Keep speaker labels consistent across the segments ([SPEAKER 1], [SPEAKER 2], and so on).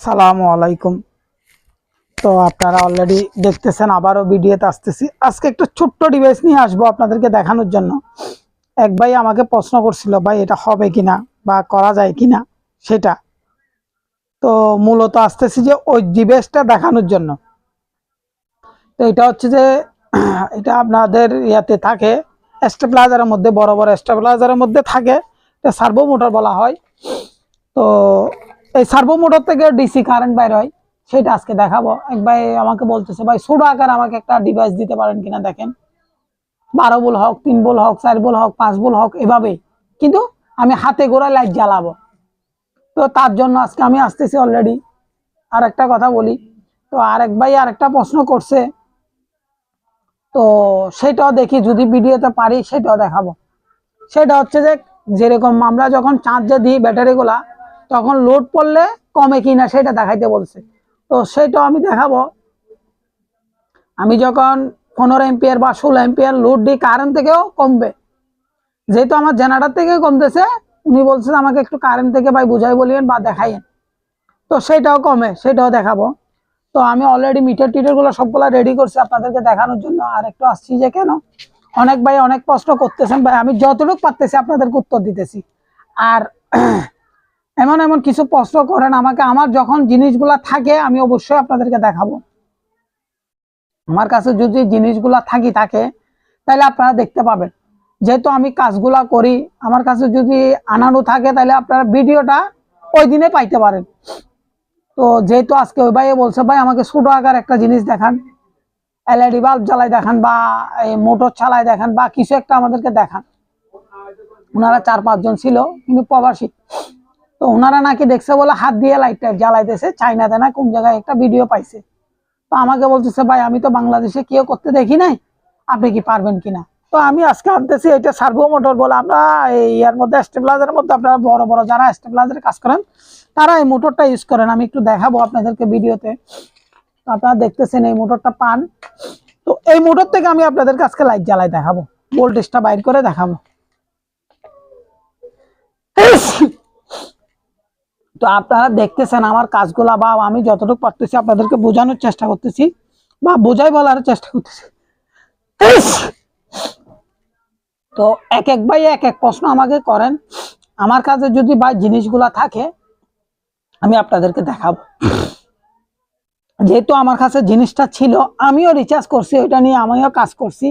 [SPEAKER 1] আসসালামু আলাইকুম। তো আপনারা অলরেডি দেখতেছেন, আবারও ভিডিওতে আসতেছি। আজকে একটা ছোট্ট ডিভাইস নিয়ে আসব আপনাদেরকে দেখানোর জন্য। এক ভাই আমাকে প্রশ্ন করছিল, ভাই, এটা হবে কিনা বা করা যায় কিনা? সেটা। তো মূলত আসতেছি যে, ওই ডিভাইসটা দেখানোর জন্য। তো এটা হচ্ছে যে, এটা আপনাদের ইয়াতে থাকে। স্টেবিলাইজারের মধ্যে, বড় বড় স্টেবিলাইজারের মধ্যে থাকে। এটা সার্ভো মোটর বলা হয়। তো এই সার্ভো মোটর থেকে ডিসি কারেন্ট বাইর হয়, সেটা আজকে দেখাবো। এক ভাই আমাকে বলতেছে, ভাই, ছোট আকার আমাকে একটা ডিভাইস দিতে পারেন কিনা দেখেন। বারো বল হোক, তিন বল হোক, চার বল হোক, পাঁচ বল হোক, এভাবে। কিন্তু আমি হাতে গোড়ায় লাইট জ্বালাবো। তো তার জন্য আজকে আমি আসতেছি অলরেডি আর একটা কথা বলি, তো আরেক ভাই আরেকটা প্রশ্ন করছে। তো সেটাও দেখি, যদি ভিডিওতে পারি, সেটাও দেখাবো। সেটা হচ্ছে যে, যেরকম আমরা যখন চার্জে দিই ব্যাটারিগুলা তখন লোড পড়লে কমে কিনা সেটা দেখাইতে বলছে। তো সেটাও আমি দেখাবো। আমি যখন পনেরো এম্পিয়ার বা ষোলো এম্পিয়ার লোড দিই কারেন্ট থেকেও কমবে। যেহেতু আমার জেনারেটার থেকে কমতেছে, উনি বলছেন আমাকে একটু কারেন্ট থেকে ভাই বুঝাই বলিয়েন বা দেখাইয়েন। তো সেটাও কমে, সেটাও দেখাবো। তো আমি অলরেডি মিটার টিটারগুলো সবগুলো রেডি করছি আপনাদেরকে দেখানোর জন্য। আর একটু আসছি যে কেন? অনেক ভাই অনেক প্রশ্ন করতেছেন ভাই, আমি যতটুকু পারতেছি আপনাদেরকে উত্তর দিতেছি। আর এমন এমন কিছু প্রশ্ন করেন, আমাকে আমার যখন জিনিসগুলা থাকে, আমি অবশ্যই আপনাদেরকে দেখাবো। আমার কাছে যদি জিনিসগুলা থাকি, থাকে, তাহলে আপনারা দেখতে পাবেন। যেহেতু আমি কাজগুলা করি, আমার কাছে যদি আনানো থাকে, তাহলে আপনারা ভিডিওটা ওই দিনে পাইতে পারেন। তো যেহেতু আজকে ওই ভাই বলছে, ভাই, আমাকে ছোট আকার একটা জিনিস দেখান। এলইডি বাল্ব জ্বালাই দেখান বা এই মোটর চালাই দেখান বা কিছু একটা আমাদেরকে দেখান। ওনারা চার পাঁচজন ছিল, কিন্তু প্রবাসী। তো ওনারা নাকি দেখছে বলে হাত দিয়ে লাইটটা জ্বালাইতেছে চাইনাতে না কোন জায়গায় একটা ভিডিও পাইছে। তো আমাকে বলতেছে, ভাই, আমি তো বাংলাদেশে কেউ করতে দেখি নাই, আপনি কি পারবেন কিনা তো আমি আজকে আনতেছি এটা সার্ভো মোটর বলে, আমরা এই ইয়ার মধ্যে স্টেবিলাইজারের মধ্যে আপনারা বড় বড় যারা স্টেবিলাইজারে কাজ করেন, তারা এই মোটরটা ইউজ করেন। আমি একটু দেখাবো আপনাদেরকে ভিডিওতে আপনারা দেখতেছেন এই মোটরটা পান। তো এই মোটর থেকে আমি আপনাদের কাছকে লাইট জ্বালাই দেখাবো। ভোল্টেজটা বাইর করে দেখাবো। তো আপনারা দেখতেছেন আমার কাজগুলা বা আমি যতটুকু পারতেছি আপনাদেরকে বোঝানোর চেষ্টা করতেছি বা বোঝাই বলার চেষ্টা করতেছি। তো এক এক ভাই এক এক প্রশ্ন আমাকে করেন। আমার কাছে যদি ভাই জিনিসগুলা থাকে, আমি আপনাদেরকে দেখাবো। যেহেতু আমার কাছে জিনিসটা ছিল, আমিও রিচার্জ করছি, ওইটা নিয়ে আমিও কাজ করছি।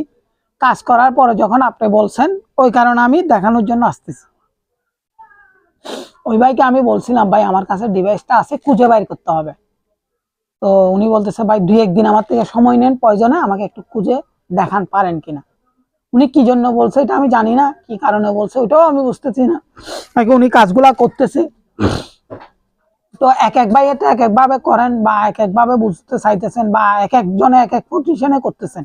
[SPEAKER 1] কাজ করার পরে যখন আপনি বলছেন, ওই কারণে আমি দেখানোর জন্য আসতেছি। ওই ভাইকে আমি বলছিলাম, ভাই, আমার কাছে ডিভাইসটা আছে, খুঁজে বাইর করতে হবে। তো উনি বলতেছে, ভাই, দুই একদিন আমার থেকে সময় নেন, প্রয়োজনে আমাকে একটু খুঁজে দেখান, পারেন কিনা? উনি কি জন্য বলছে এটা আমি জানি না, কি কারণে বলছে ওইটাও আমি বুঝতেছি না। নাকি উনি কাজগুলা করতেছে। তো এক এক ভাই এটা এক একভাবে করেন বা এক একভাবে বুঝতে চাইতেছেন বা এক একজনে এক এক পজিশনে করতেছেন।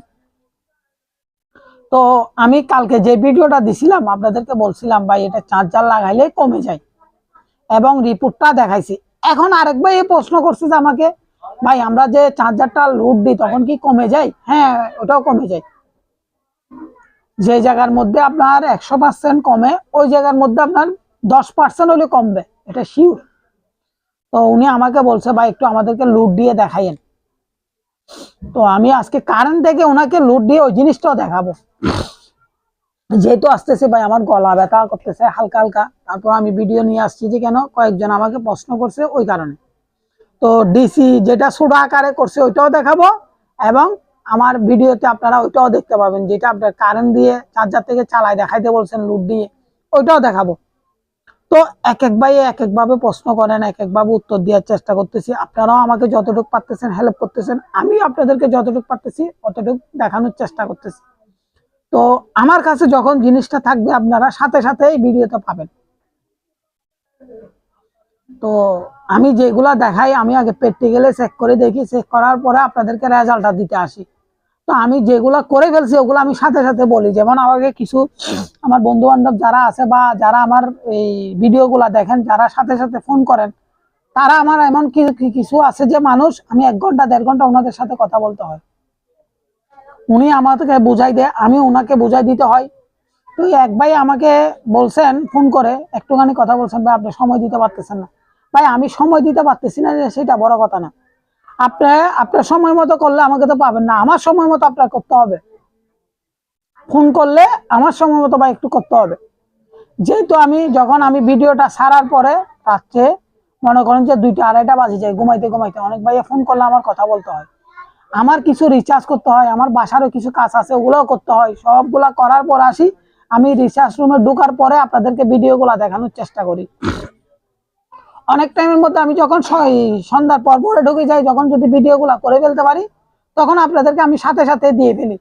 [SPEAKER 1] তো আমি কালকে যে ভিডিওটা দিছিলাম, আপনাদেরকে বলছিলাম, ভাই, এটা চার্জার লাগাইলে কমে যায়। এবং রিপোর্টটা দেখাইছি। এখন আরেক ভাই প্রশ্ন করছে যে আমাকে, ভাই, আমরা যে চার্জারটা লোড দিই, তখন কি কমে যায়? হ্যাঁ ওটাও কমে যায়। যে জায়গার মধ্যে আপনার একশো পার্সেন্ট কমে, ওই জায়গার মধ্যে আপনার দশ পার্সেন্ট হলে কমবে, এটা শিওর তো উনি আমাকে বলছে, ভাই, একটু আমাদেরকে লোড দিয়ে দেখাইয়েন। তো আমি আজকে কারেন্ট থেকে ওনাকে লোড দিয়ে ওই জিনিসটাও দেখাবো। যেহেতু আসতেছে ভাই, আমার গলা ব্যথা করতেছে, হালকা হালকা। তারপর আমি ভিডিও নিয়ে আসছি যে কেন, কয়েকজন আমাকে প্রশ্ন করছে ওই কারণে। তো ডিসি যেটা ছোটো আকারে করছে ওইটাও দেখাবো এবং আমার ভিডিওতে আপনারা ওইটাও দেখতে পাবেন, যেটা আপনার কারেন্ট দিয়ে চার্জার থেকে চালায় দেখাইতে বলছেন লুট দিয়ে, ওইটাও দেখাবো। তো এক এক ভাই এক এক ভাবে প্রশ্ন করেন, এক এক ভাবে উত্তর দেওয়ার চেষ্টা করতেছি। আপনারাও আমাকে যতটুকু পারতেছেন হেল্প করতেছেন, আমি আপনাদেরকে যতটুকু পারতেছি, অতটুকু দেখানোর চেষ্টা করতেছি। তো আমার কাছে যখন জিনিসটা থাকবে, আপনারা সাথে সাথে এই ভিডিওতে পাবেন। তো আমি যেগুলা দেখাই, আমি আগে প্র্যাকটিক্যালে চেক করে দেখি চেক করার পরে আপনাদেরকে রেজাল্টটা দিতে আসি। তো আমি যেগুলা করে ফেলছি, ওগুলো আমি সাথে সাথে বলি। যেমন আমাকে কিছু আমার বন্ধু বান্ধব যারা আছে বা যারা আমার এই ভিডিওগুলা দেখেন, যারা সাথে সাথে ফোন করেন, তারা আমার এমন কিছু কিছু আছে যে মানুষ, আমি এক ঘণ্টা, দেড় ঘণ্টা ওনাদের সাথে কথা বলতে হয়। উনি আমাকে বুঝাই দেয়, আমি ওনাকে বুঝাই দিতে হয়। তো এক ভাই আমাকে বলছেন, ফোন করে, একটুখানি কথা বলছেন, ভাই, আপনি সময় দিতে পারতেছেন না। ভাই, আমি সময় দিতে পারতেছি না সেটা বড় কথা না। আপনার আপনার সময় মতো করলে আমাকে তো পাবেন না, আমার সময় মতো আপনার করতে হবে। ফোন করলে আমার সময় মতো ভাই একটু করতে হবে। যেহেতু আমি, যখন আমি ভিডিওটা সারার পরে রাত্রে মনে করেন যে দুইটা আড়াইটা বাজে যায়, ঘুমাইতে ঘুমাইতে অনেক ভাইয়া ফোন করলে আমার কথা বলতে হয়। আমার কিছু রিচার্জ করতে হয়, আমার বাসারও কিছু কাজ আছে, ওগুলোও করতে হয়। সবগুলা করার পর আসি, আমি রিচার্জ রুমে ঢোকার পরে আপনাদেরকে ভিডিওগুলো দেখানোর চেষ্টা করি। অনেক টাইমের মধ্যে আমি যখন সন্ধ্যার পর পরে ঢুকে যাই, যখন যদি ভিডিওগুলো করে ফেলতে পারি, তখন আপনাদেরকে আমি সাথে সাথে দিয়ে ফেলি।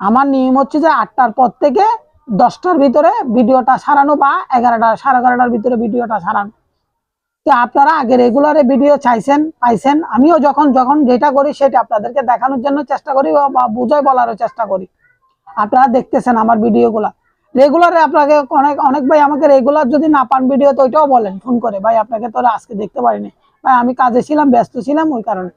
[SPEAKER 1] আমার নিয়ম হচ্ছে যে আটটার পর থেকে দশটার ভিতরে ভিডিওটা সারানো বা এগারোটা, সাড়ে এগারোটার ভিতরে ভিডিওটা সারানো। তো আপনারা আগে রেগুলারে ভিডিও চাইছেন, পাইছেন। আমিও যখন যখন যেটা করি সেটা আপনাদেরকে দেখানোর জন্য চেষ্টা করি বা- বুঝাই বলারও চেষ্টা করি। আপনারা দেখতেছেন আমার ভিডিওগুলা রেগুলারে আপনাকে অনেক অনেক ভাই আমাকে রেগুলার যদি না পান ভিডিও তো ওইটাও বলেন ফোন করে। ভাই, আপনাকে তো আজকে দেখতে পারিনি। ভাই, আমি কাজে ছিলাম, ব্যস্ত ছিলাম ওই কারণে।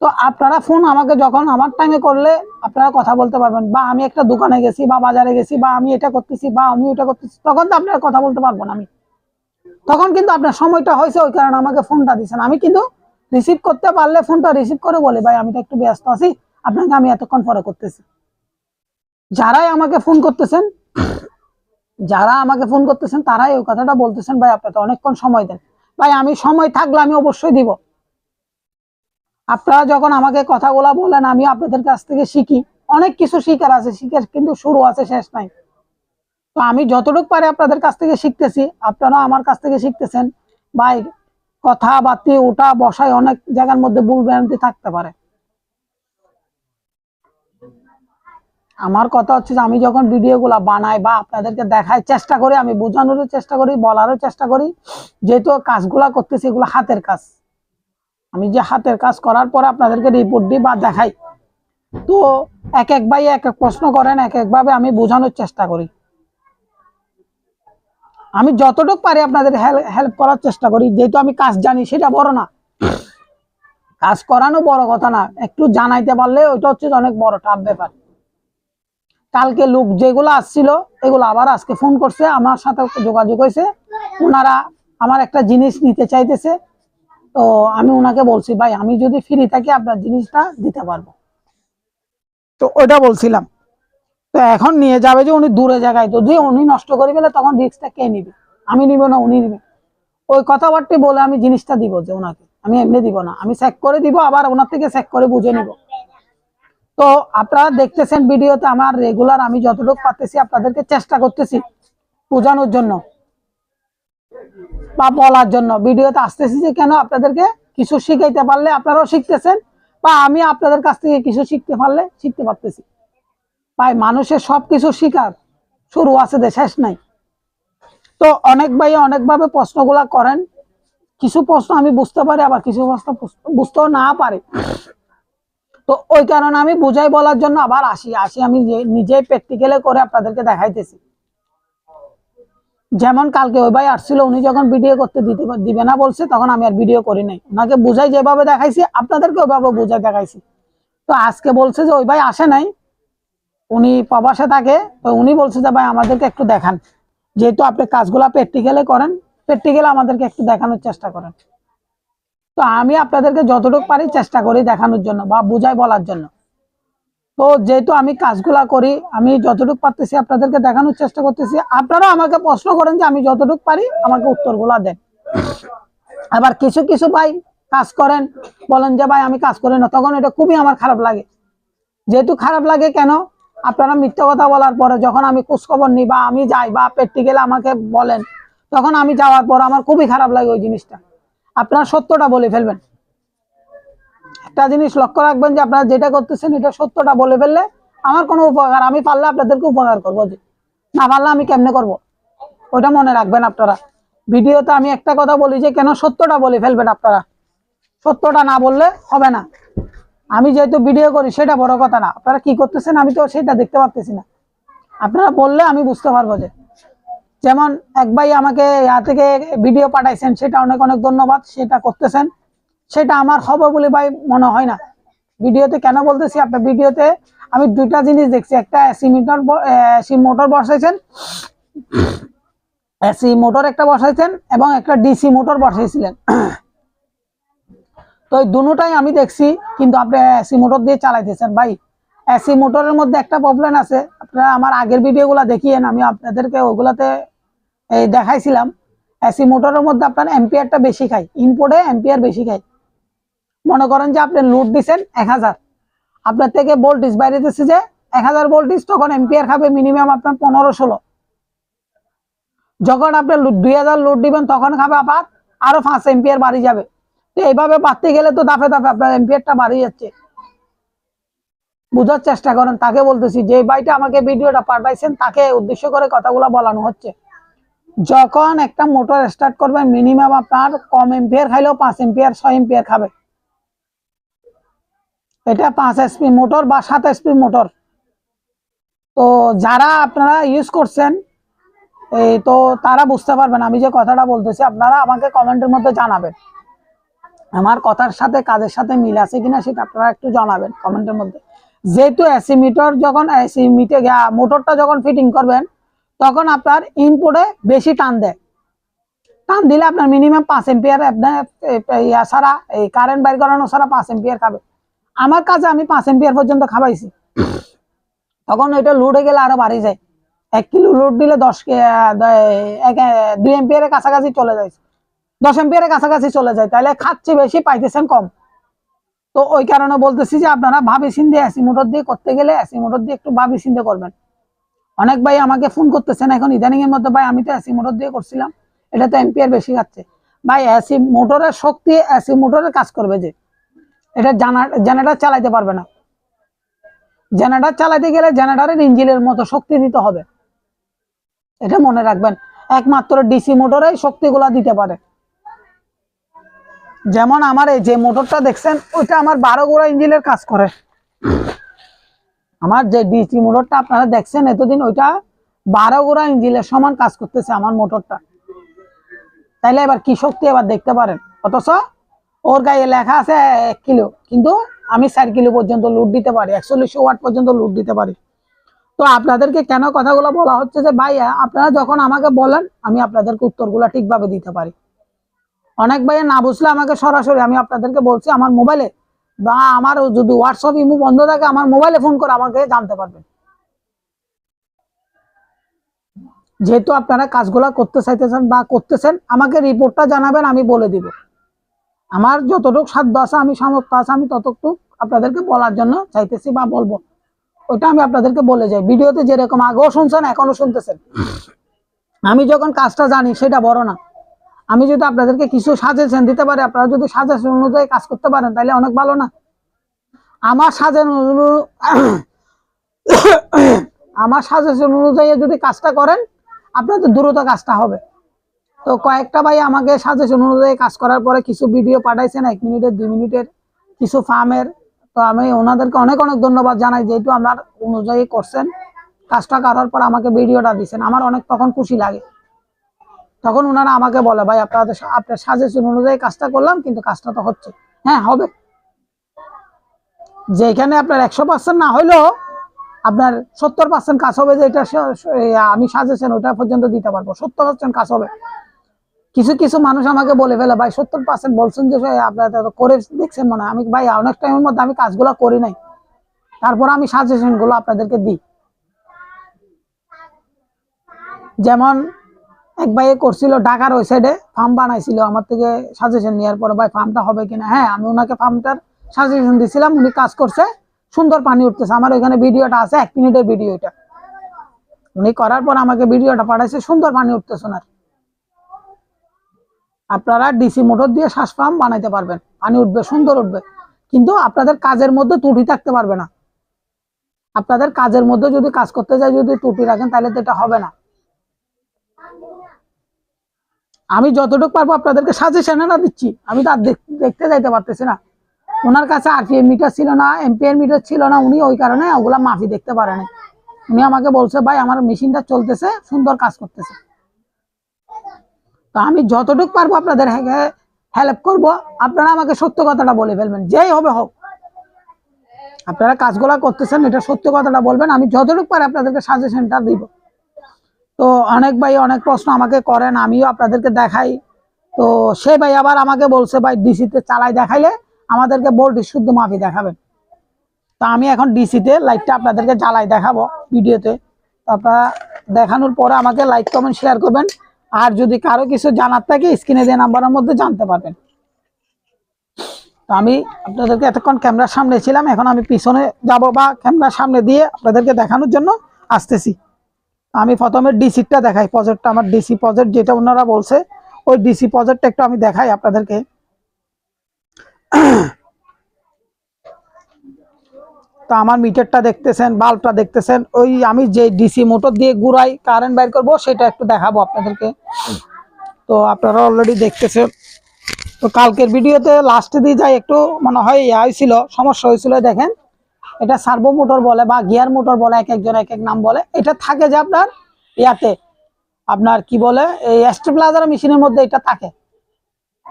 [SPEAKER 1] তো আপনারা ফোন আমাকে যখন আমার টাইমে করলে আপনারা কথা বলতে পারবেন। বা আমি একটা দোকানে গেছি বা বাজারে গেছি বা আমি এটা করতেছি বা আমি ওটা করতেছি, তখন তো আপনারা কথা বলতে পারব না আমি। তখন কিন্তু আপনার সময়টা হয়েছে ওই কারণে আমাকে ফোনটা দিচ্ছেন আমি কিন্তু রিসিভ করতে পারলে ফোনটা রিসিভ করে বলি, ভাই, আমি তো একটু ব্যস্ত আছি, আপনাকে আমি এতক্ষণ পরে করতেছি। যারাই আমাকে ফোন করতেছেন, যারা আমাকে ফোন করতেছেন, তারাই ওই কথাটা বলতেছেন, ভাই আপনি তো অনেকক্ষণ সময় দেন। ভাই, আমি সময় থাকলে আমি অবশ্যই দিব। আপনারা যখন আমাকে কথাগুলা বলেন আমি আপনাদের কাছ থেকে শিখি। অনেক কিছু শিখার আছে, শিখার কিন্তু শুরু আছে, শেষ নাই। তো আমি যতটুকু পারি আপনাদের কাছ থেকে শিখতেছি। আপনারা আমার কাছ থেকে শিখতেছেন। ভাই, কথাবার্তি, ওটা বসায় অনেক জায়গার মধ্যে ভুল ভ্রান্তি থাকতে পারে। আমার কথা হচ্ছে যে আমি যখন ভিডিওগুলো বানাই বা আপনাদেরকে দেখাই, চেষ্টা করি, আমি বোঝানোরও চেষ্টা করি, বলারও চেষ্টা করি। যেহেতু কাজগুলা করতেছি, এগুলো হাতের কাজ। আমি যে হাতের কাজ করার পর আপনাদেরকে রিপোর্ট দিই বা দেখাই। তো এক এক ভাই এক এক প্রশ্ন করেন, এক একভাবে আমি বোঝানোর চেষ্টা করি। আমি যতটুকু পারি আপনাদের হেল্প করার চেষ্টা করি, যেহেতু আমি কাজ জানি, সেটা বড় না। কাজ করানো বড় কথা না, একটু জানাইতে পারলে ওইটা হচ্ছে অনেক বড় টাফ ব্যাপার। কালকে লোক যেগুলো আসছিল, এগুলো আবার আজকে ফোন করছে, আমার সাথে যোগাযোগ হয়েছে। ওনারা আমার একটা জিনিস নিতে চাইতেছে, তো আমি ওনাকে বলছি, ভাই, আমি যদি ফ্রি থাকি, আপনার জিনিসটা দিতে পারব। তো ওটা বলছিলাম। তো এখন নিয়ে যাবে যে উনি দূরে জায়গায়। তো যদি উনি নষ্ট করে ফেলে তখন রিস্কটা কে নিবে? আমি নিব না, উনি নিবে। ওই কথাবার্তা বলে আমি জিনিসটা দিব যে ওনাকে। আমি এমনি দিব না। আমি চেক করে দিব, আবার ওনার থেকে চেক করে বুঝে নিব। তো আপনারা দেখতেছেন ভিডিওতে আমার রেগুলার আমি যতটুকু পারতেছি আপনাদেরকে চেষ্টা করতেছি বোঝানোর জন্য বা বলার জন্য। ভিডিওতে আসতেছি যে কেন আপনাদেরকে কিছু শিখাইতে পারলে আপনারাও শিখতেছেন বা আমি আপনাদের কাছ থেকে কিছু শিখতে পারলে শিখতে পারতেছি। ভাই, মানুষের সবকিছু শিকার। শুরু আছে যে শেষ নাই। তো অনেক ভাই অনেকভাবে প্রশ্নগুলা করেন। কিছু প্রশ্ন আমি বুঝতে পারি, আবার কিছু প্রশ্ন বুঝতেও না পারি। তো ওই কারণে আমি বুঝাই বলার জন্য আবার আসি। আসি আমি নিজেই প্র্যাকটিক্যালে করে আপনাদেরকে দেখাইতেছি। যেমন কালকে ওই ভাই আসছিল, উনি যখন ভিডিও করতে দিতে দিবে না বলছে, তখন আমি আর ভিডিও করি নাই। ওনাকে বুঝাই যেভাবে দেখাইছি, আপনাদেরকে ওইভাবে বুঝাই দেখাইছি। তো আজকে বলছে যে ওই ভাই আসে নাই উনি প্রবাসে থাকে, তো উনি বলছে যে, ভাই, আমাদেরকে একটু দেখান। যেহেতু আপনি কাজগুলা প্র্যাকটিক্যালে করেন প্র্যাকটিক্যালে আমাদেরকে একটু দেখানোর চেষ্টা করেন। তো আমি আপনাদেরকে যতটুকু পারি চেষ্টা করি দেখানোর জন্য বা বুঝাই বলার জন্য। তো যেহেতু আমি কাজগুলা করি, আমি যতটুকু পারতেছি আপনাদেরকে দেখানোর চেষ্টা করতেছি। আপনারা আমাকে প্রশ্ন করেন যে, আমি যতটুকু পারি আমাকে উত্তরগুলা দেন। আবার কিছু কিছু ভাই কাজ করেন, বলেন যে, ভাই, আমি কাজ করি না। তখন এটা খুবই আমার খারাপ লাগে। যেহেতু খারাপ লাগে কেন? আপনারা মিথ্যা কথা বলার পরে যখন আমি খোঁজখবর নিই বা আমি যাই বা প্র্যাকটিক্যালে আমাকে বলেন, তখন আমি যাওয়ার পর আমার খুবই খারাপ লাগে ওই জিনিসটা। আপনারা সত্যটা বলে ফেলবেন। একটা জিনিস লক্ষ্য রাখবেন যে আপনারা যেটা করতেছেন, এটা সত্যটা বলে ফেললে আমার কোনো উপকার, আমি পারলে আপনাদেরকে উপকার করব যে, না পারলে আমি কেমনে করব? ওটা মনে রাখবেন আপনারা। ভিডিওতে আমি একটা কথা বলি যে, কেন সত্যটা বলে ফেলবেন আপনারা? সত্যটা না বললে হবে না। আমি যেহেতু ভিডিও করি, সেটা বড় কথা না। আপনারা কি করতেছেন আমি তো সেটা দেখতে পারতেছি না। আপনারা বললে আমি বুঝতে পারব যে, যেমন এক ভাই আমাকে ইয়া থেকে ভিডিও পাঠাইছেন, সেটা অনেক অনেক ধন্যবাদ, সেটা করতেছেন। সেটা আমার হবে বলে ভাই মনে হয় না। ভিডিওতে কেন বলতেছি, আপনার ভিডিওতে আমি দুইটা জিনিস দেখছি। একটা এসি মিটার এসি মোটর বসাইছেন। এসি মোটর একটা বসাইছেন এবং একটা ডিসি মোটর বসাইছিলেন। তো এই দুটোটাই আমি দেখছি, কিন্তু আপনি এসি মোটর দিয়ে চালাইতেছেন। ভাই এসি মোটরের মধ্যে একটা প্রবলেম আছে। আপনারা আমার আগের ভিডিওগুলো দেখিয়েন, আমি আপনাদেরকে ওগুলাতে এই দেখাইছিলাম। এসি মোটরের মধ্যে আপনার এম্পিয়ারটা বেশি খায়। ইনপুটে এম্পিয়ার বেশি খায়। মনে করেন যে আপনি লোড দিচ্ছেন এক হাজার। আপনার থেকে ভোল্টেজ বাইরে দিচ্ছে যে এক হাজার ভোল্টেজ তখন এম্পিয়ার খাবে মিনিমাম আপনার পনেরো ষোলো। যখন আপনি দুই হাজার লোড দিবেন, তখন খাবে আবার আরও পাঁচ এম্পিয়ার বাড়ি যাবে। এইভাবে বাড়তে গেলে তো দাফে দাফে আপনার এম্পিয়ারটা বাড়ি যাচ্ছে। বোঝার চেষ্টা করেন, তাকে বলতেছি, যে ভাইটা আমাকে ভিডিওটা পাঠাইছেন, তাকে উদ্দেশ্য করে কথাগুলো বলানো হচ্ছে। যখন একটা মোটর স্টার্ট করবেন মিনিমাম আপনার কম এম্পিয়ার খাইলেও পাঁচ এম্পিয়ার ছয় এম্পিয়ার খাবে। এটা পাঁচ এসপি মোটর বা সাত এসপি মোটর। তো যারা আপনারা ইউজ করছেন, এই তো তারা বুঝতে পারবেন, আমি যে কথাটা বলতেছি, আপনারা আমাকে কমেন্টের মধ্যে জানাবেন। আমার কথার সাথে, কাজের সাথে মিল আছে কিনা সেটা আপনারা একটু জানাবেন কমেন্টের মধ্যে। যেহেতু এসি মিটার যখন এসি মিটে মোটরটা যখন ফিটিং করবেন, তখন আপনার ইনপুটে বেশি টান দেয়। টান দিলে আপনার মিনিমাম পাঁচ এম্পিয়ার আপনার ইয়া ছাড়া, এই কারেন্ট বাইর করানো ছাড়া পাঁচ এম্পিয়ার খাবে। আমার কাছে আমি পাঁচ এম্পিয়ার পর্যন্ত খাবাইছি। তখন ওইটা লোড হয়ে গেলে আরও বাড়ি যায়। এক কিলো লোড দিলে দশ এক দুই এম্পিয়ারের কাছাকাছি চলে যায় দশ এম্পিয়ারের কাছাকাছি চলে যায় তাহলে খাচ্ছে বেশি, পাইতেছেন কম। তো ওই কারণে বলতেছি যে আপনারা ভাবি সিন্ধে এসি মোটর দিয়ে করতে গেলে এসি মোটর দিয়ে একটু ভাবি সিন্ধে করবেন। অনেক ভাই আমাকে ফোন করতেছেন এখন ইদানিং এর মধ্যে ভাই আমি তো এসি মোটর দিয়ে করছিলাম, এটা তো এম্পিয়ার বেশি খাচ্ছে। ভাই এসি মোটরের শক্তি এসি মোটরের কাজ করবে যে, এটা জেনারেটর চালাইতে পারবে না। জেনারেটার চালাইতে গেলে জেনারেটরের ইঞ্জিনের মতো শক্তি দিতে হবে। এটা মনে রাখবেন, একমাত্র ডিসি মোটরে শক্তিগুলা দিতে পারে। যেমন আমার এই যে মোটরটা দেখছেন, ওইটা আমার বারো গোড়া ইঞ্জিনের কাজ করে। আমার যে ডিসি মোটরটা আপনারা দেখছেন, এতদিন ওইটা বারো গোড়া ইঞ্জিনের সমান কাজ করতেছে আমার মোটরটা। তাইলে এবার কি শক্তি এবার দেখতে পারেন? অথচ ওর গায়ে লেখা আছে এক কিলো, কিন্তু আমি চার কিলো পর্যন্ত লুট দিতে পারি একচল্লিশশো ওয়াট পর্যন্ত লুট দিতে পারি। তো আপনাদেরকে কেন কথাগুলো বলা হচ্ছে যে, ভাই, আপনারা যখন আমাকে বলেন, আমি আপনাদেরকে উত্তরগুলো ঠিকভাবে দিতে পারি। অনেক ভাইয়া না বুঝলে আমাকে সরাসরি, আমি আপনাদেরকে বলছি, আমার মোবাইলে বা আমার যদি হোয়াটসঅ্যাপ ইমো বন্ধ থাকে, আমার মোবাইলে ফোন করে আমাকে জানতে পারবেন। যেহেতু আপনারা কাজগুলো করতে চাইতেছেন বা করতেছেন, আমাকে রিপোর্টটা জানাবেন, আমি বলে দিব। আমার যতটুকু সাধ্য আছে, আমি সামর্থ্য আছে, আমি ততটুকু আপনাদেরকে বলার জন্য চাইতেছি বা বলব। ওটা আমি আপনাদেরকে বলে যাই। ভিডিওতে যেরকম আগেও শুনছেন এখনও শুনতেছেন। আমি যখন কাজটা জানি, সেটা বড় না। আমি যদি আপনাদেরকে কিছু সাজেশন দিতে পারি, আপনারা যদি সাজেশন অনুযায়ী কাজ করতে পারেন, তাহলে অনেক ভালো না। আমার সাজেশন আমার সাজেশন অনুযায়ী যদি কাজটা করেন আপনাদের দ্রুত কাজটা হবে। তো কয়েকটা ভাই আমাকে সাজেশন অনুযায়ী কাজ করার পরে কিছু ভিডিও পাঠাইছেন, এক মিনিটের, দুই মিনিটের, কিছু ফার্মের তো আমি ওনাদেরকে অনেক অনেক ধন্যবাদ জানাই, যেহেতু আমার অনুযায়ী করছেন। কাজটা করার পর আমাকে ভিডিওটা দিচ্ছেন আমার অনেক তখন খুশি লাগে। তখন ওনারা আমাকে বলে, ভাই আপনাদের আপনার সাজেশন অনুযায়ী কাজটা করলাম, কিন্তু কাজটা তো হচ্ছে। হ্যাঁ হবে। যেখানে আপনার একশো পার্সেন্ট না হলেও আপনার সত্তর পার্সেন্ট কাজ হবে যে এটা আমি সাজেশন ওটা পর্যন্ত দিতে পারব। সত্তর পার্সেন্ট কাজ হবে। কিছু কিছু মানুষ আমাকে বলে ফেলে, ভাই, সত্তর পার্সেন্ট বলছেন যে আপনারা করে দেখছেন মনে আমি, ভাই, অনেক টাইমের মধ্যে আমি কাজগুলো করি নাই। তারপর আমি সাজেশনগুলো আপনাদেরকে দিই। যেমন এক ভাইয়ে করছিল, ঢাকার ওই সাইডে ফার্ম বানাইছিল। আমার থেকে সাজেশন নেওয়ার পরে, ভাই ফার্মটা হবে কিনা? হ্যাঁ আমি ওনাকে ফার্মটার সাজেশন দিছিলাম, উনি কাজ করছে, সুন্দর পানি উঠতেছে। আমার ওইখানে ভিডিওটা আছে, এক মিনিটের ভিডিও এটা। উনি করার পর আমাকে ভিডিওটা পাঠাইছে, সুন্দর পানি উঠতেছে ওনার। আপনারা ডিসি মোটর দিয়ে শ্বাস পাম্প বানাইতে পারবেন। পানি উঠবে, সুন্দর উঠবে। কিন্তু আপনাদের কাজের মধ্যে ত্রুটি থাকতে পারবে না। আপনাদের কাজের মধ্যে যদি কাজ করতে যায়, যদি ত্রুটি রাখেন, তাহলে তো এটা হবে না। আমি যতটুকু পারব আপনাদেরকে সাজেশন সাজেশনেরা দিচ্ছি। আমি তো আর দেখ- দেখতে যাইতে পারতেছি না। ওনার কাছে আরপিএম মিটার ছিল না এমপিএর মিটার ছিল না, উনি ওই কারণে ওগুলা মাফি দেখতে পারেন উনি আমাকে বলছে, ভাই, আমার মেশিনটা চলতেছে, সুন্দর কাজ করতেছে। তো আমি যতটুকু পারব আপনাদের হেল্প করব। আপনারা আমাকে সত্য কথাটা বলে ফেলবেন, যেই হবে হোক। আপনারা কাজগুলা করতেছেন, এটা সত্য কথাটা বলবেন। আমি যতটুকু পারি আপনাদেরকে সাজেশনটা দিব। তো অনেক ভাই অনেক প্রশ্ন আমাকে করেন, আমিও আপনাদেরকে দেখাই। তো সে ভাই আবার আমাকে বলছে, ভাই, ডিসিতে চালাই দেখাইলে আমাদেরকে ভোল্টেজ শুদ্ধ মাপি দেখাবেন। তা আমি এখন ডিসিতে লাইটটা আপনাদেরকে জ্বালাই দেখাবো ভিডিওতে। আপনারা দেখানোর পরে আমাকে লাইক, কমেন্ট, শেয়ার করবেন। আর যদি কারও কিছু জানার থাকে, স্ক্রিনে দেওয়া নাম্বারের মধ্যে জানতে পারবেন। তো আমি আপনাদেরকে এতক্ষণ ক্যামেরার সামনে ছিলাম, এখন আমি পিছনে যাব বা ক্যামেরার সামনে দিয়ে আপনাদেরকে দেখানোর জন্য আসতেছি। আমি প্রথমে ডিসিটা দেখাই প্রজেক্টটা আমার ডিসি প্রজেক্ট যেটা ওনারা বলছে, ওই ডিসি প্রজেক্টটা একটু আমি দেখাই আপনাদেরকে। তো আমার মিটারটা দেখতেছেন, বাল্বটা দেখতেছেন, ওই আমি যে ডিসি মোটর দিয়ে ঘুরাই কারেন্ট বাইর করব, সেটা একটু দেখাবো আপনাদেরকে। তো আপনারা অলরেডি দেখতেছেন। তো কালকের ভিডিওতে লাস্টে দিয়ে যাই, একটু মনে হয় ইয়া হয়েছিল, সমস্যা হয়েছিল, দেখেন। এটা সার্ভো মোটর বলে বা গিয়ার মোটর বলে এক একজন এক এক নাম বলে। এটা থাকে যে আপনার ইয়াতে, আপনার কি বলে? এই স্টেবিলাইজার মেশিনের মধ্যে এটা থাকে।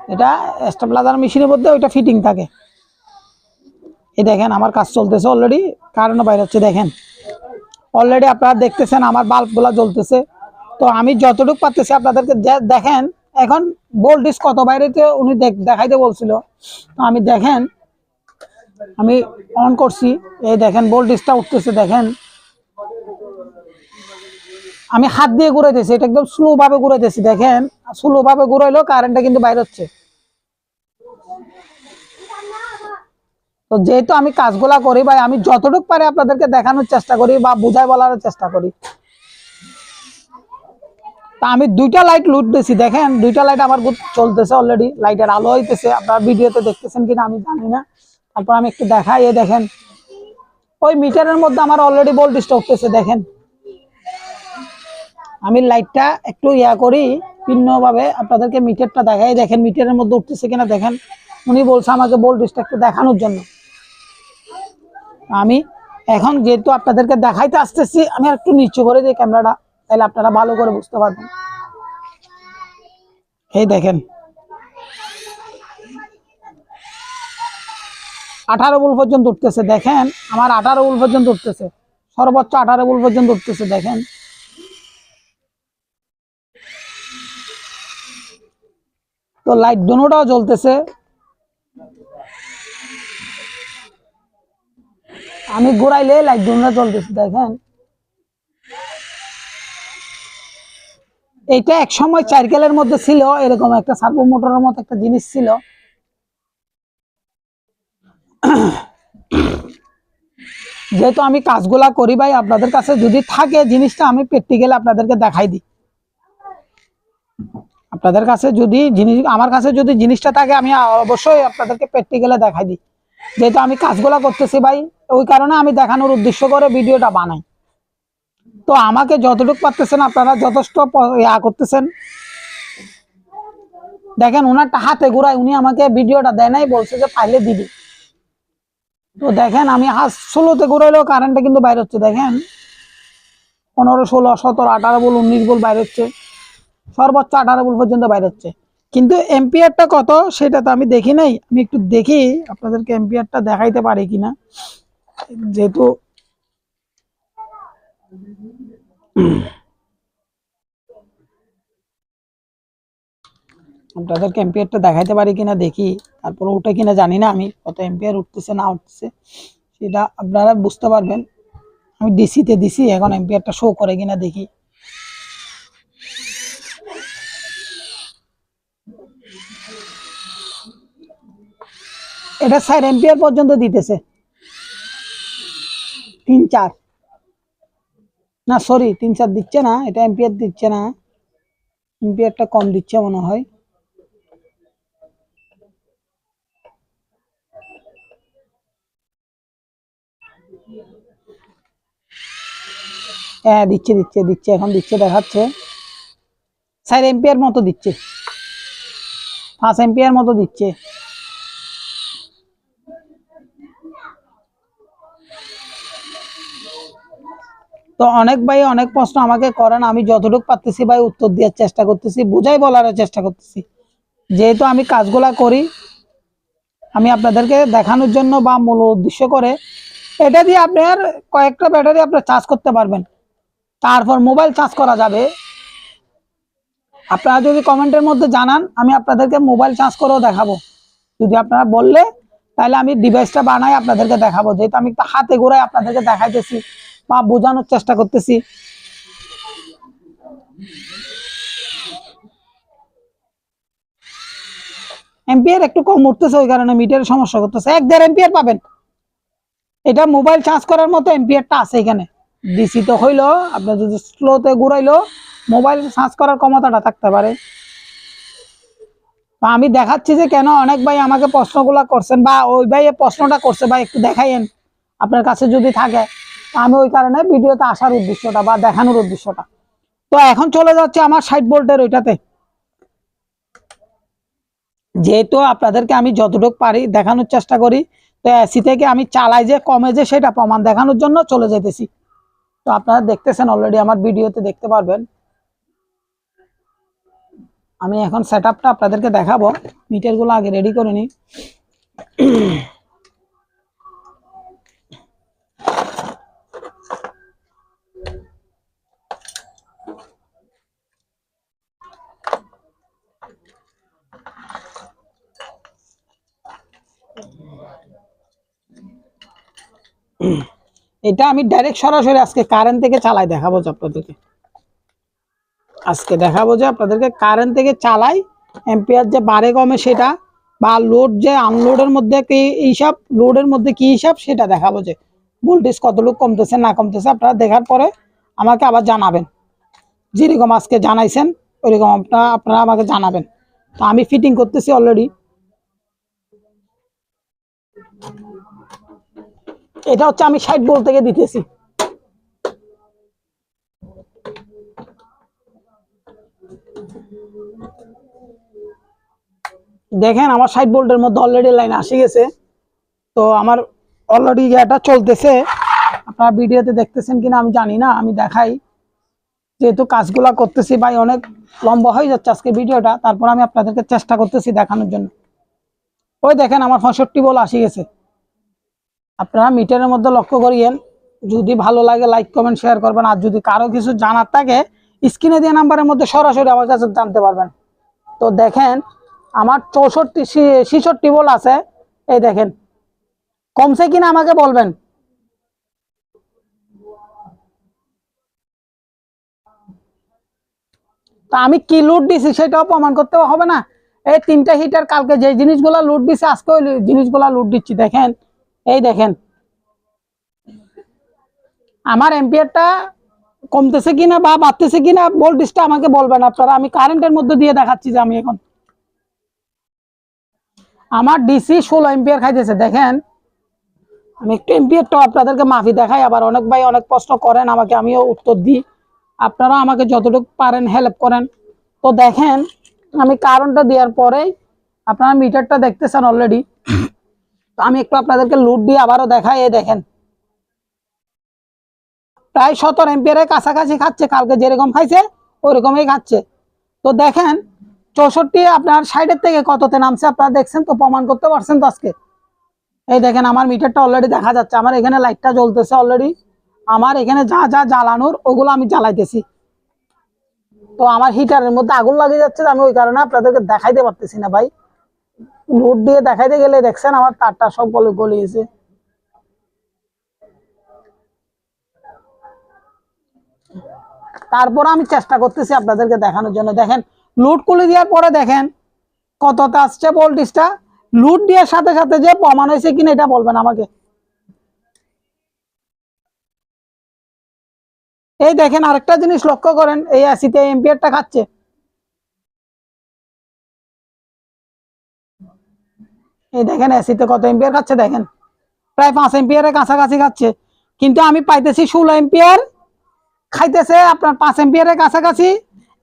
[SPEAKER 1] এটা স্টেবিলাইজার মেশিনের মধ্যে ওইটা ফিটিং থাকে। এই দেখেন আমার কাজ চলতেছে অলরেডি কারেন্টও বাইরে হচ্ছে, দেখেন। অলরেডি আপনারা দেখতেছেন আমার বাল্বগুলো জ্বলতেছে। তো আমি যতটুকু পারতেছি আপনাদেরকে দেখেন, এখন ভোল্টেজ কত বাইরেতে উনি দেখ- দেখাইতে বলছিল। তো আমি দেখেন আমি অন করছি। এই দেখেন ভোল্টেজটা উঠতেছে, দেখেন। আমি হাত দিয়ে ঘুরাইতেছি, এটা একদম স্লো ভাবে ঘুরাইতেছি, দেখেন। স্লো ভাবে ঘুরাইলেও কারেন্টটা কিন্তু বাইরে হচ্ছে। তো যেহেতু আমি কাজগুলা করি ভাই, আমি যতটুকু পারি আপনাদেরকে দেখানোর চেষ্টা করি বা বুঝাই বলার চেষ্টা করি। তা আমি দুইটা লাইট লুট দিছি, দেখেন। দুইটা লাইট আমার চলতেছে অলরেডি লাইটের আলো হইতেছে। আপনারা ভিডিওতে দেখতেছেন কিনা আমি জানি না। তারপর আমি একটু দেখাই দেখেন। ওই মিটারের মধ্যে আমার অলরেডি ভোল্টেজটা উঠতেছে দেখেন। আমি লাইটটা একটু ইয়া করি, ভিন্নভাবে আপনাদেরকে মিটারটা দেখাই। দেখেন, মিটারের মধ্যে উঠতেছে কিনা দেখেন। উনি বলছে আমাকে ভোল্টেজটা একটু দেখানোর জন্য। আমি এখন যেহেতু আপনাদেরকে দেখাইতে আসতেছি, আমি একটু নিচু করে দিই ক্যামেরাটা তাহলে আপনারা ভালো করে বুঝতে পারবেন। এই দেখেন আঠারো বুল পর্যন্ত উঠতেছে, দেখেন, আমার আঠারো বুল পর্যন্ত উঠতেছে, সর্বোচ্চ আঠারো বুল পর্যন্ত উঠতেছে, দেখেন। তো লাইট দুটাও জ্বলতেছে। আমি ঘুরাইলে লাইট দুটা জ্বলতেছে, দেখেন। এইটা এক সময় সাইকেলের মধ্যে ছিল, এরকম একটা সার্ভো মোটরের মতো একটা জিনিস ছিল। যেহেতু আমি কাজগুলা করি ভাই, আপনাদের কাছে যদি থাকে জিনিসটা, আমি প্র্যাকটিক্যালি আপনাদেরকে দেখাই দিই। আপনাদের কাছে যদি জিনিস, আমার কাছে যদি জিনিসটা থাকে, আমি অবশ্যই আপনাদেরকে প্র্যাকটিক্যালে দেখাই দিই। যেহেতু আমি কাজগুলা করতেছি ভাই, ওই কারণে আমি দেখানোর উদ্দেশ্য করে ভিডিওটা বানাই। তো আমাকে যতটুকু পারতেছেন, আপনারা যথেষ্ট ইয়া করতেছেন। দেখেন ওনারটা হাতে ঘুরায়, উনি আমাকে ভিডিওটা দেয় নাই, বলছে যে পাইলে দিবি। তো দেখেন, আমি হাত ষোলোতে ঘুরাইলেও কারেন্টটা কিন্তু বাইরে হচ্ছে, দেখেন। পনেরো, ষোলো, সতেরো, আঠারো বল, উনিশ বল বাইরে হচ্ছে। সর্বোচ্চ আঠারো বল পর্যন্ত বাইরে হচ্ছে। কিন্তু এম্পিয়ারটা কত সেটা তো আমি দেখি নাই। আমি একটু দেখি, আপনাদেরকে এম্পিয়ারটা দেখাইতে পারি কিনা। যেহেতু আপনাদেরকে এম্পিয়ারটা দেখাইতে পারি কিনা দেখি, তারপরে উঠে কিনা জানি না আমি, কত এম্পিয়ার উঠতেছে না উঠতেছে। সেটা আপনারা বুঝতে পারবেন। আমি ডিসিতে দিছি, এখন এম্পিয়ারটা শো করে কিনা দেখি। এটা স্যার এম্পিয়ার পর্যন্ত দিতেছে। তিন চার। না সরি তিন চার দিচ্ছে না, এটা এম্পিয়ার দিচ্ছে না। এম্পিয়ারটা কম দিচ্ছে মনে হয়। হ্যাঁ দিচ্ছে দিচ্ছে দিচ্ছে, এখন দিচ্ছে, দেখাচ্ছে। স্যার এম্পিয়ার মতো দিচ্ছে। পাঁচ এম্পিয়ার মতো দিচ্ছে। তো অনেক ভাই অনেক প্রশ্ন আমাকে করেন, আমি যতটুকু পারতেছি ভাই উত্তর দেওয়ার চেষ্টা করতেছি, বুঝাই বলার চেষ্টা করতেছি। যেহেতু আমি কাজগুলা করি, আমি আপনাদেরকে দেখানোর জন্য বা মূল উদ্দেশ্য করে, এটা দিয়ে আপনার কয়েকটা ব্যাটারি আপনার চার্জ করতে পারবেন। তারপর মোবাইল চার্জ করা যাবে। আপনারা যদি কমেন্টের মধ্যে জানান, আমি আপনাদেরকে মোবাইল চার্জ করেও দেখাবো। যদি আপনারা বললে, তাহলে আমি ডিভাইসটা বানাই আপনাদেরকে দেখাবো। যেহেতু আমি একটা হাতে ঘুরাই আপনাদেরকে দেখাইতেছি বা বোঝানোর চেষ্টা করতেছি। এম্পিয়ার একটু কম উঠতেছে, ওই কারণে মিটারের সমস্যা করতেছে। এক দেড় এম্পিয়ার পাবেন। এটা মোবাইল চার্জ করার মতো এম্পিয়ারটা আছে এখানে। ডিসি তো হইল, আপনার যদি স্লোতে ঘুরাইলো মোবাইল চার্জ করার ক্ষমতাটা থাকতে পারে। আমি দেখাচ্ছি যে কেন অনেক ভাই আমাকে প্রশ্নগুলা করছেন বা ওই ভাই প্রশ্নটা করছে, ভাই একটু দেখাইয়েন আপনার কাছে যদি থাকে। আমি ওই কারণে ভিডিওতে আসার উদ্দেশ্যটা বা দেখানোর উদ্দেশ্যটা। তো এখন চলে যাচ্ছে আমার ষাট বোল্টের ওইটাতে। যেহেতু আপনাদেরকে আমি যতটুকু পারি দেখানোর চেষ্টা করি, তো এসি থেকে আমি চালাই যে কমে যে সেটা প্রমাণ দেখানোর জন্য চলে যেতেছি তো আপনারা দেখতেছেন অলরেডি আমার ভিডিওতে দেখতে পারবেন। আমি এখন সেট আপনাদেরকে দেখাবো। মিটারগুলো আগে রেডি করে নিই। এটা আমি ডাইরেক্ট সরাসরি আজকে কারেন্ট থেকে চালাই দেখাবো যে আপনাদেরকে। আজকে দেখাবো যে আপনাদেরকে কারেন্ট থেকে চালাই এম্পিয়ার যে বাড়ে কমে সেটা বা লোড যে আনলোডের মধ্যে কি লোডের মধ্যে কি হিসাব সেটা দেখাবো যে ভোল্টেজ কতটুকু কমতেছে না কমতেছে আপনারা দেখার পরে আমাকে আবার জানাবেন। যেরকম আজকে জানাইছেন, ওইরকম আপনারা আপনারা আমাকে জানাবেন। তো আমি ফিটিং করতেছি অলরেডি এটা হচ্ছে আমি ষাট ভোল্ট থেকে দিতেছি। দেখেন আমার ষাট ভোল্টের মধ্যে অলরেডি লাইন আসে গেছে। তো আমার অলরেডি এটা চলতেছে। আপনারা ভিডিওতে দেখতেছেন কিনা আমি জানি না, আমি দেখাই। যেহেতু কাজগুলা করতেছি, ভাই অনেক লম্বা হয়ে যাচ্ছে আজকে ভিডিওটা, তারপর আমি আপনাদেরকে চেষ্টা করতেছি দেখানোর জন্য। ওই দেখেন আমার পঁয়ষট্টি বল আসি গেছে। আপনারা মিটারের মধ্যে লক্ষ্য করিয়েন। যদি ভালো লাগে লাইক কমেন্ট শেয়ার করবেন। আর যদি কারও কিছু জানার থাকে, স্ক্রিনে দেওয়া নাম্বারের মধ্যে সরাসরি আমার কাছে জানতে পারবেন। তো দেখেন, আমার চৌষট্টি ছিষট্টি বল আছে। এই দেখেন, কমছে কিনা আমাকে বলবেন? তা আমি কি লুট দিছি সেটাও প্রমাণ করতে হবে না। এই তিনটা হিটার কালকে যে জিনিসগুলা লুট দিছে, আজকে ওই জিনিসগুলা লুট দিচ্ছি। দেখেন এই দেখেন। আমার এম্পিয়ারটা কমতেছে কিনা বা বাড়তেছে কিনা ভোল্টেজটা আমাকে বলবেন আপনারা। আমি কারেন্টের মধ্যে দিয়ে দেখাচ্ছি যে আমি এখন। আমার ডিসি ষোলো এম্পিয়ার খাইতেছে। দেখেন, আমি একটু এম্পিয়ারটা আপনাদেরকে মাফি দেখাই। আবার অনেক ভাই অনেক প্রশ্ন করেন, আমাকে আমিও উত্তর দিই। আপনারা আমাকে যতটুকু পারেন হেল্প করেন। তো দেখেন, আমি কারেন্টটা দেওয়ার পরেই আপনারা মিটারটা দেখতেছেন অলরেডি আমি একটু আপনাদেরকে লুট দিয়ে আবারও দেখাই, এই দেখেন। প্রায় সতেরো এম্পিয়ারের কাছাকাছি খাচ্ছে, কালকে যেরকম খাইছে ওরকমই খাচ্ছে। তো দেখেন, চৌষট্টি আপনার সাইডের থেকে কততে নামছে আপনারা দেখছেন, তো প্রমাণ করতে পারছেন তো আজকে। এই দেখেন, আমার মিটারটা অলরেডি দেখা যাচ্ছে, আমার এখানে লাইটটা জ্বলতেছে অলরেডি আমার এখানে যা যা জ্বালানোর, ওগুলো আমি জ্বালাইতেছি। তো আমার হিটারের মধ্যে আগুন লাগিয়ে যাচ্ছে, আমি ওই কারণে আপনাদেরকে দেখাইতে পারতেছি না ভাই। লোড দিয়ে দেখাইতে গেলে দেখছেন আমার তারটা সব গলে গলিয়েছে তারপর আমি চেষ্টা করতেছি আপনাদেরকে দেখানোর জন্য। দেখেন, লুট করে দেওয়ার পরে দেখেন কতটা আসছে ভোল্টেজটা লুট দেওয়ার সাথে সাথে যে প্রমাণ হয়েছে কিনা এটা বলবেন আমাকে। এই দেখেন আরেকটা জিনিস লক্ষ্য করেন, এই এসিতে এম্পিয়ারটা খাচ্ছে। এই দেখেন এসিতে কত এম্পিয়ার খাচ্ছে দেখেন। প্রায় পাঁচ এম্পিয়ারের কাছাকাছি খাচ্ছে। কিন্তু আমি পাইতেছি ষোলো এম্পিয়ার খাইতেছে আপনার পাঁচ এম্পিয়ারের কাছাকাছি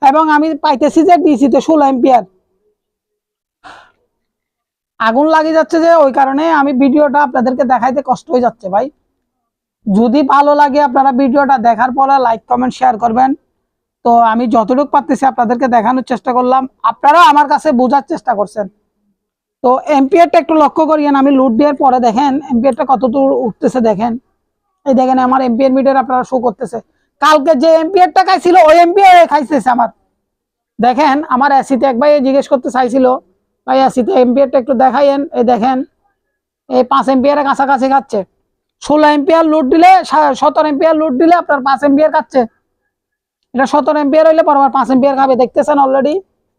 [SPEAKER 1] এবং আমি পাইতেছি যে ডিসিতে ষোলো এম্পিয়ার আগুন লাগে যাচ্ছে যে, ওই কারণে আমি ভিডিওটা আপনাদেরকে দেখাইতে কষ্ট হয়ে যাচ্ছে ভাই। যদি ভালো লাগে আপনারা ভিডিওটা দেখার পরে লাইক কমেন্ট শেয়ার করবেন। তো আমি যতটুকু পারতেছি আপনাদেরকে দেখানোর চেষ্টা করলাম। আপনারাও আমার কাছে বোঝার চেষ্টা করছেন। তো এম্পিয়ারটা একটু লক্ষ্য করিয়েন, আমি লুট দেওয়ার পরে দেখেন এম্পিয়ারটা কত দূর উঠতেছে দেখেন। এই দেখেন আমার এম্পিয়ার মিটার আপনারা শো করতেছে। কালকে যে এমপিআরটা খাইছিল, ওই এমপিআর খাইতেছে আমার। দেখেন, আমার এসিতে এক ভাই জিজ্ঞেস করতে চাইছিল, ভাই, এসিতে এমপিআরটা একটু দেখাইয়েন। এই দেখেন, এই পাঁচ এমপিআর কাছাকাছি খাচ্ছে। ষোলো এমপিআর লুট দিলে সতেরো এমপিআর লুট দিলে আপনার পাঁচ এমপিআর খাচ্ছে। এটা সতেরো এমপিআর হইলে পরবার পাঁচ এমপিআর খাবে, দেখতেছেন অলরেডি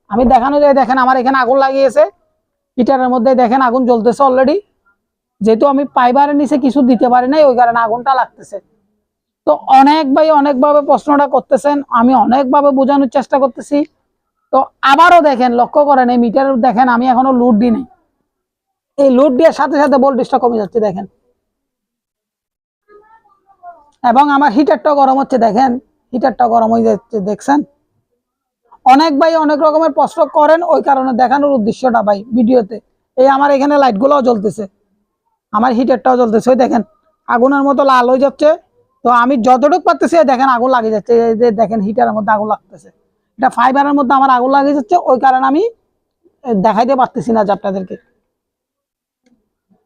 [SPEAKER 1] আমি দেখানো যায় দেখেন, আমার এখানে আগুন লাগিয়েছে। হিটারের মধ্যে দেখেন আগুন জ্বলতেছে অলরেডি যেহেতু আমি পাইবারের নিচে কিছু দিতে পারি নাই, ওই কারণে আগুনটা লাগতেছে। তো অনেক ভাই অনেকভাবে প্রশ্নটা করতেছেন, আমি অনেকভাবে বোঝানোর চেষ্টা করতেছি। তো আবারও দেখেন, লক্ষ্য করেন, এই মিটার দেখেন, আমি এখনও লুট দিই নাই। এই লুট দেওয়ার সাথে সাথে ভোল্টেজটা কমে যাচ্ছে, দেখেন। এবং আমার হিটারটা গরম হচ্ছে, দেখেন। হিটারটা গরম হয়ে যাচ্ছে, দেখছেন? অনেক ভাই অনেক রকমের প্রশ্ন করেন, ওই কারণে দেখানোর উদ্দেশ্যটা ভাই ভিডিওতে। এই আমার এখানে লাইটগুলোও জ্বলতেছে, আমার হিটারটাও জ্বলতেছে, ওই দেখেন, আগুনের মতো লাল হয়ে যাচ্ছে। তো আমি যতটুকু পারতেছি দেখেন, আগুন লাগে যাচ্ছে, এই যে দেখেন হিটারের মধ্যে আগুন লাগতেছে। এটা ফাইবারের মধ্যে আমার আগুন লাগে যাচ্ছে, ওই কারণে আমি দেখাইতে পারতেছি না যে আপনাদেরকে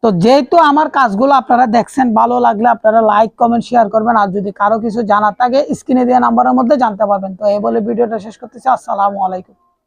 [SPEAKER 1] তো যেহেতু আমার কাজগুলো আপনারা দেখছেন, ভালো লাগলে আপনারা লাইক কমেন্ট শেয়ার করবেন। আর যদি কারও কিছু জানার থাকে স্ক্রিনে দেওয়া নাম্বারের মধ্যে জানতে পারবেন। তো এই বলে ভিডিওটা শেষ করতেছি। আসসালামু আলাইকুম।